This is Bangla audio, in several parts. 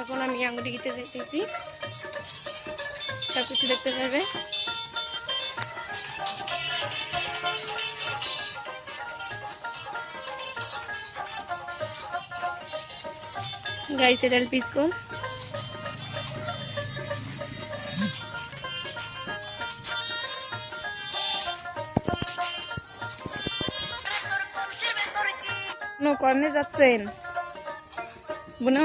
এখন আমি আঙুটি কিনতে যেতেছি সব কিছু দেখতে পারবে? গাইস এটা পিসকল কর্নে যাচ্ছেন। বুনা?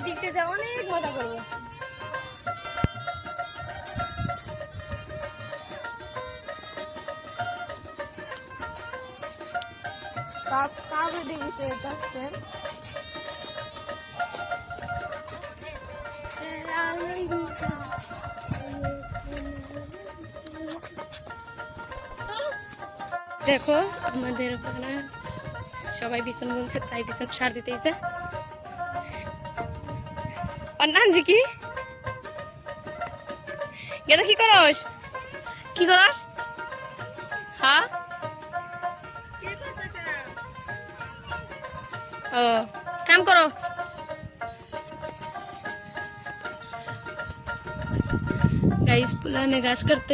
আজকে যা অনেক মজা করব। দেখো, আমাদের ওখানে সবাই বিছন বলছে, তাই বিছন সার দিতেইছে আর নাম যে কি? গেদা, কি করস? কি করস? হ্যাঁ ও, কাম করো। গাইস, পুলানে ঘাস করতে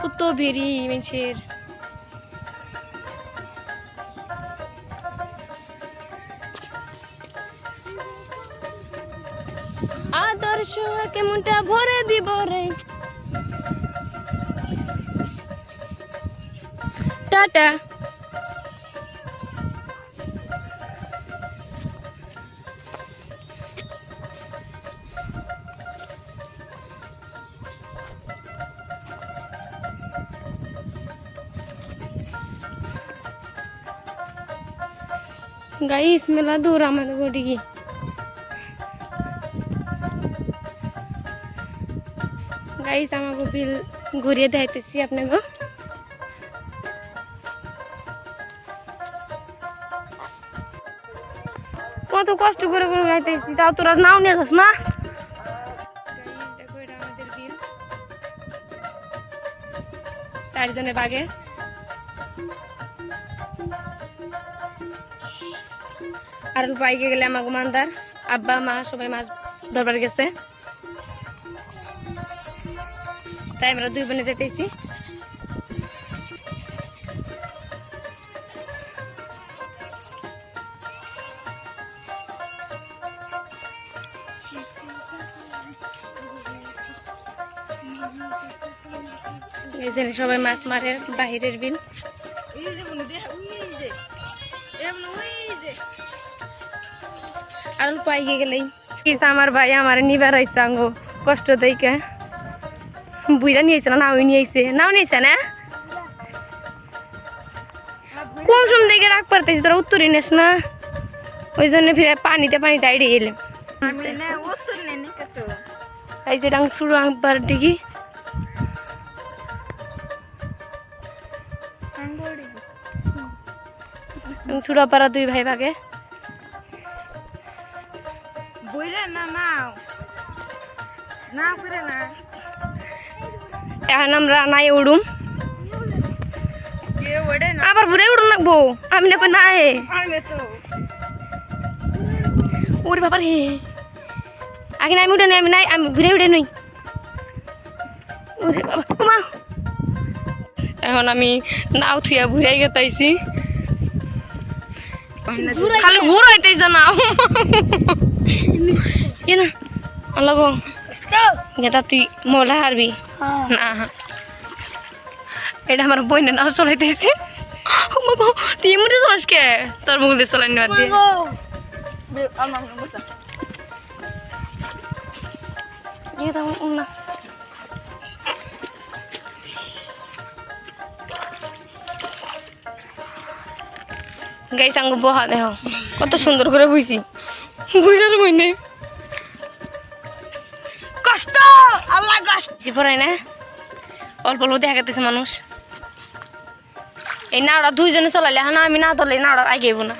কত বেরি মানুষের আদর্শ কেমনটা ভরে দিব রে? টাটা। গাইস, মেলা দূর আমাদের ওদিকে। গাইস, আমাকে বিল ঘুরিয়ে দেখাইতেছি আপনাকে। কত কষ্ট করে করে গাইতেছি, তাও তোরা নাও নিয়ে যাস না? চারজনে বাগে। আর বাইকে গেলে আমাকে মান্দার আব্বা, মা সবাই মাছ ধরবার গেছে। তাই আমরা দুই বোনে যেতেছি সবাই মাছ মারে বাহিরের বিল। আর এগিয়ে গেলেই? আমার ভাই আমার নিবার আইসে আঙ্গ কষ্ট দেখে বুইরা নিয়েছে না নাও নিয়েছে। নাও নিয়েছে না? কম সময় দেখে রাখ পারতেছি তোরা উত্তরে নেস না। ওই জন্য ফিরে পানিতে পানিতে আইডে কত এই যে ডাং শুরু একবার ডিগি আঙ্গুড়ি পারা দুই ভাই ভাগে। বইরে না নাও না করে না। এখন আমরা নাই উড়ুম। আবার ঘুরে উড়ুন লাগবো। আমি না কই নাই আমি তো। ওরে বাবা রে। আগে না আমি উঠে নাই আমি নাই আমি ঘুরে উঠে নই। ওরে বাবা ওমা এখন আমি নাও থুয়া ঘুরাই গেতাইছি খালি ঘুরাইতেইছ নাও ইয়ে না লগো গেতা তুই মোলা হারবি না এটা আমার বইনে নাও চলাইতেছে ও তুই এমনি চলাস কে তোর মুখ দিয়ে চলাই নেওয়ার দিয়ে না গাই সাঙ্গ বহা দেহ কত সুন্দর করে বুঝছি বুঝার মনে কষ্ট! আল্লাহ কষ্ট! পড়াই না অল্প অল্প দেখা গেতেছে মানুষ। এই নাওড়া দুইজনে চলাইলে হ্যাঁ আমি না ধরলে নাওড়া আগেইব না।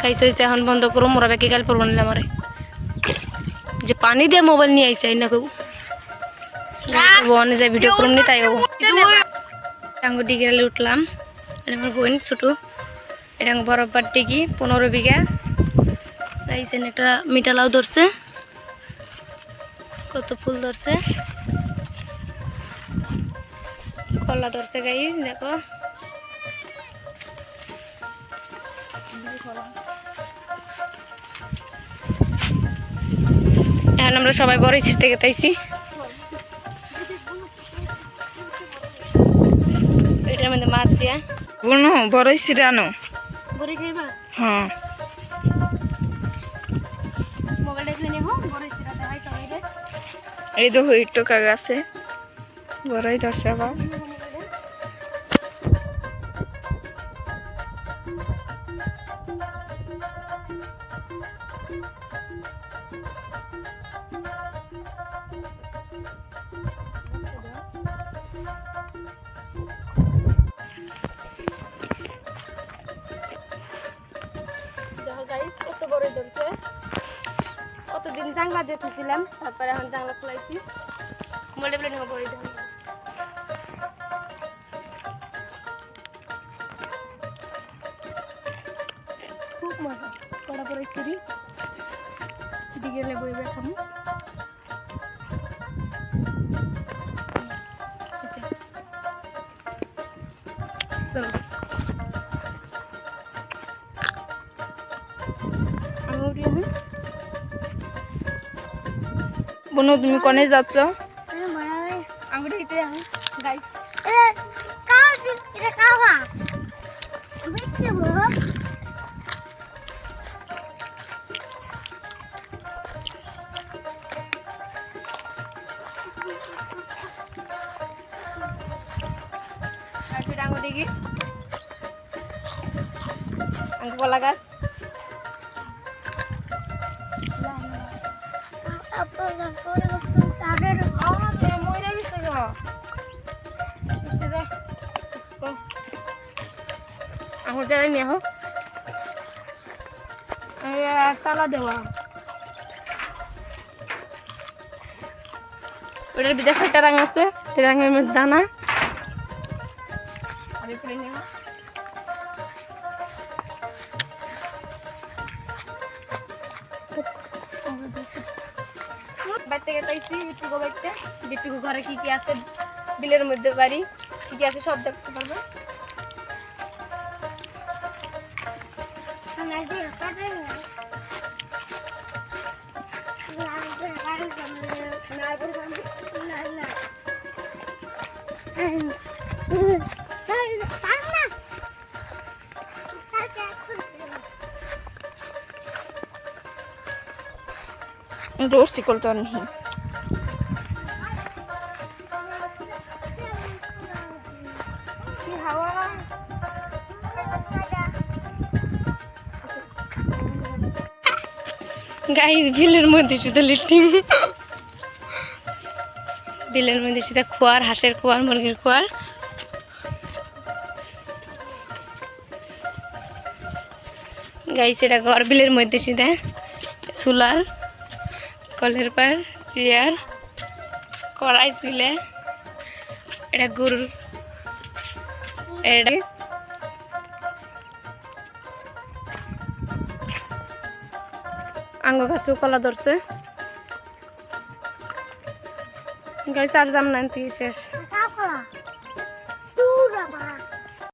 খাইছে হয়েছে এখন বন্ধ করো মোরা ব্যাকে গাল পড়ব না আমারে। যে পানি দিয়ে মোবাইল নিয়ে আইছে না কেউ বনে যায় ভিডিও করুন নি তাই আঙ্গুর ডিগ্রি উঠলাম। এটা আমার বোন ছোটো এটা বরফবার ডিগি পনেরো বিঘা। গাইছেন একটা মিঠালাও ধরছে। কত ফুল ধরছে। কলা ধরছে গাই দেখো। এখন আমরা সবাই বড় সিট থেকে তাইছি। মধ্যে মাছ দিয়া? বুনো বড়ই সিরানো বড়ি খাইবা? হ্যাঁ। মোবাইলটা খুলে নিয়ে বড় সিটা দেখাই এই তো হুইট টোকা গাছে বড়ই ধরছে আবার। জাংলা দিয়ে থুছিলাম তারপরে এখন জাংলা খুলাইছি মোবাইলটা খুলে নিয়ে বড়ি ধরলাম খুব মজা কড়া পড়াই করি বিকেলে বই বেখাম চলো। বুনু তুমি কনে যাচ্ছ? আঙুটি দিতে আমি গাইস আঙুটি কি আঙ্গু কলা গাছ। আঙুরটা নিয়ে হোক তালা দেওয়া। ওটার বিদেশ একটা রাং আছে। রাঙের মধ্যে দানা। আর এখানে নিয়ে হোক বাড়ি থেকে তাইছি বিট্টুকো বাড়িতে বিট্টুকো ঘরে কি কি আছে, বিলের মধ্যে বাড়ি, কি কি আছে সব দেখতে পারবে। দোস্তি করতে নেই গাইস বিলের মধ্যে শুধু লিফটিং বিলের মধ্যে শুধু খোয়ার হাঁসের খোয়ার মুরগির খোয়ার। গাইস এটা ঘর বিলের মধ্যে শুধু চুলার। কলের পার, চেয়ার, কড়াই চুলে। এটা গরুর। আঙ্গ গাছেও কলা ধরছে। গাড়ি চার জাম থেকে শেষ